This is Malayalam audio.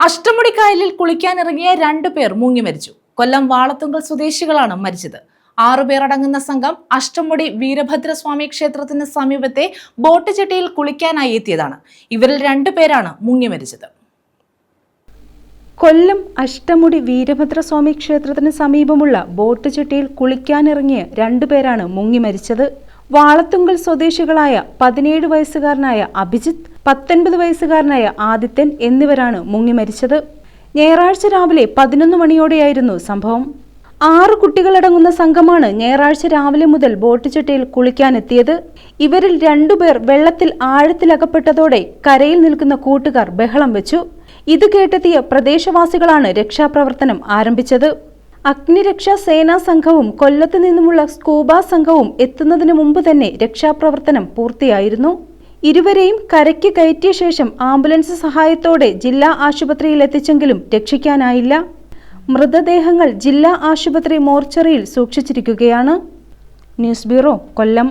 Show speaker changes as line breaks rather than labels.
അഷ്ടമുടിക്കായലിൽ കുളിക്കാനിറങ്ങിയ രണ്ടു പേർ മുങ്ങി മരിച്ചു. കൊല്ലം വാളത്തുങ്കൽ സ്വദേശികളാണ് മരിച്ചത്. ആറുപേർ അടങ്ങുന്ന സംഘം അഷ്ടമുടി വീരഭദ്രസ്വാമി ക്ഷേത്രത്തിന് സമീപത്തെ ബോട്ട് ചെട്ടിയിൽ കുളിക്കാനായി എത്തിയതാണ്. ഇവരിൽ രണ്ടുപേരാണ് മുങ്ങി മരിച്ചത്.
കൊല്ലം അഷ്ടമുടി വീരഭദ്രസ്വാമി ക്ഷേത്രത്തിന് സമീപമുള്ള ബോട്ട് ചെട്ടിയിൽ കുളിക്കാനിറങ്ങിയ രണ്ടുപേരാണ് മുങ്ങി മരിച്ചത്. വാളത്തുങ്കൽ സ്വദേശികളായ പതിനേഴ് വയസ്സുകാരനായ അഭിജിത്ത് പത്തൊൻപത് വയസ്സുകാരനായ ആദിത്യൻ എന്നിവരാണ് മുങ്ങി മരിച്ചത്. ഞായറാഴ്ച രാവിലെ പതിനൊന്ന് മണിയോടെയായിരുന്നു സംഭവം. ആറ് കുട്ടികളടങ്ങുന്ന സംഘമാണ് ഞായറാഴ്ച രാവിലെ മുതൽ ബോട്ട് ചട്ടയിൽ കുളിക്കാനെത്തിയത്. ഇവരിൽ രണ്ടുപേർ വെള്ളത്തിൽ ആഴത്തിലകപ്പെട്ടതോടെ കരയിൽ നിൽക്കുന്ന കൂട്ടുകാർ ബഹളം വെച്ചു. ഇത് കേട്ടെത്തിയ പ്രദേശവാസികളാണ് രക്ഷാപ്രവർത്തനം ആരംഭിച്ചത്. അഗ്നിരക്ഷാ സേനാ സംഘവും കൊല്ലത്ത് നിന്നുമുള്ള സ്കൂബ സംഘവും എത്തുന്നതിന് മുമ്പ് തന്നെ രക്ഷാപ്രവർത്തനം പൂർത്തിയായിരുന്നു. ഇരുവരെയും കരയ്ക്ക് കയറ്റിയ ശേഷം ആംബുലൻസ് സഹായത്തോടെ ജില്ലാ ആശുപത്രിയിൽ എത്തിച്ചെങ്കിലും രക്ഷിക്കാനായില്ല. മൃതദേഹങ്ങൾ ജില്ലാ ആശുപത്രി മോർച്ചറിയിൽ സൂക്ഷിച്ചിരിക്കുകയാണ്. News bureau Kollam.